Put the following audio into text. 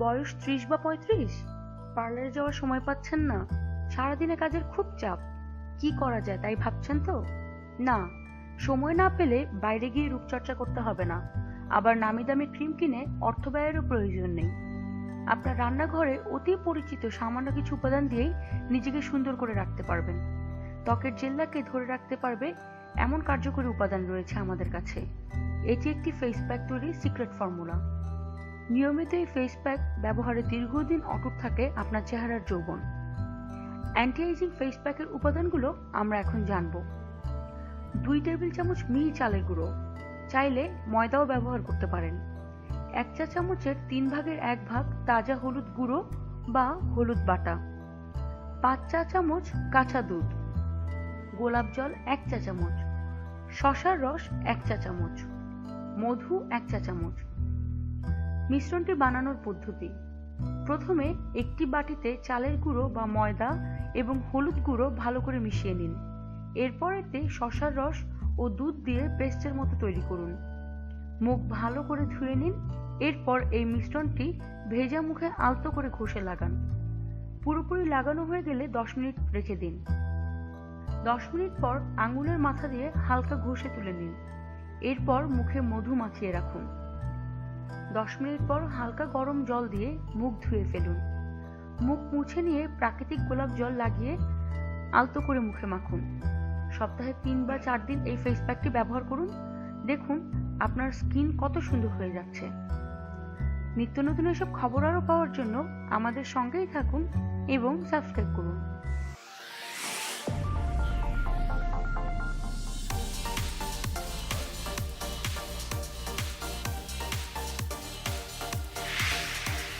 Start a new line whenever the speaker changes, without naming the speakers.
বয়স ত্রিশ বা পঁয়ত্রিশ? পার্লারে যাওয়ার সময় পাচ্ছেন না। সারাদিনে কাজের খুব চাপ। কি করা যায় তাই ভাবছেন তো? না, সময় না পেলে বাইরে গিয়ে রূপচর্চা করতে হবে না। আবার নামি দামি ক্রিম কিনে অর্থ ব্যয়েরও প্রয়োজন নেই। আপনার রান্নাঘরে অতি পরিচিত সামান্য কিছু উপাদান দিয়েই নিজেকে সুন্দর করে রাখতে পারবেন। ত্বকের জেল্লাকে ধরে রাখতে পারবে এমন কার্যকরী উপাদান রয়েছে আমাদের কাছে। এটি একটি ফেস প্যাক তৈরির সিক্রেট ফর্মুলা নিয়মিত এই ফেস প্যাক ব্যবহারে দীর্ঘদিন অটুট থাকে আপনার চেহারার যৌবন। অ্যান্টি এজিং ফেস প্যাকের উপাদানগুলো আমরা এখন জানব। দুই টেবিল চামচ মিহি চালের গুঁড়ো, চাইলে ময়দাও ব্যবহার করতে পারেন। এক চা চামচের তিন ভাগের এক ভাগ তাজা হলুদ গুঁড়ো বা হলুদ বাটা। পাঁচ চা চামচ কাঁচা দুধ, গোলাপ জল এক চা চামচ, শশার রস এক চা চামচ, মধু এক চা চামচ মিশ্রণটি বানানোর পদ্ধতি। প্রথমে একটি বাটিতে চালের গুঁড়ো বা ময়দা এবং হলুদ গুঁড়ো ভালো করে মিশিয়ে নিন। এরপর এতে শশার রস ও দুধ দিয়ে পেস্টের মতো তৈরি করুন। মুখ ভালো করে ধুয়ে নিন। এরপর এই মিশ্রণটি ভেজা মুখে আলতো করে ঘষে লাগান। পুরোপুরি লাগানো হয়ে গেলে দশ মিনিট রেখে দিন। দশ মিনিট পর আঙুলের মাথা দিয়ে হালকা ঘষে তুলে নিন। এরপর মুখে মধু মাখিয়ে রাখুন। দশ মিনিট পর হালকা গরম জল দিয়ে মুখ ধুয়ে ফেলুন। মুখ মুছে নিয়ে প্রাকৃতিক গোলাপ জল লাগিয়ে আলতো করে মুখে মাখুন। সপ্তাহে তিন বা চার দিন এই ফেস প্যাকটি ব্যবহার করুন। দেখুন আপনার স্কিন কত সুন্দর হয়ে যাচ্ছে। নিত্য নতুন এসব খবর আরও পাওয়ার জন্য আমাদের সঙ্গেই থাকুন এবং সাবস্ক্রাইব করুন।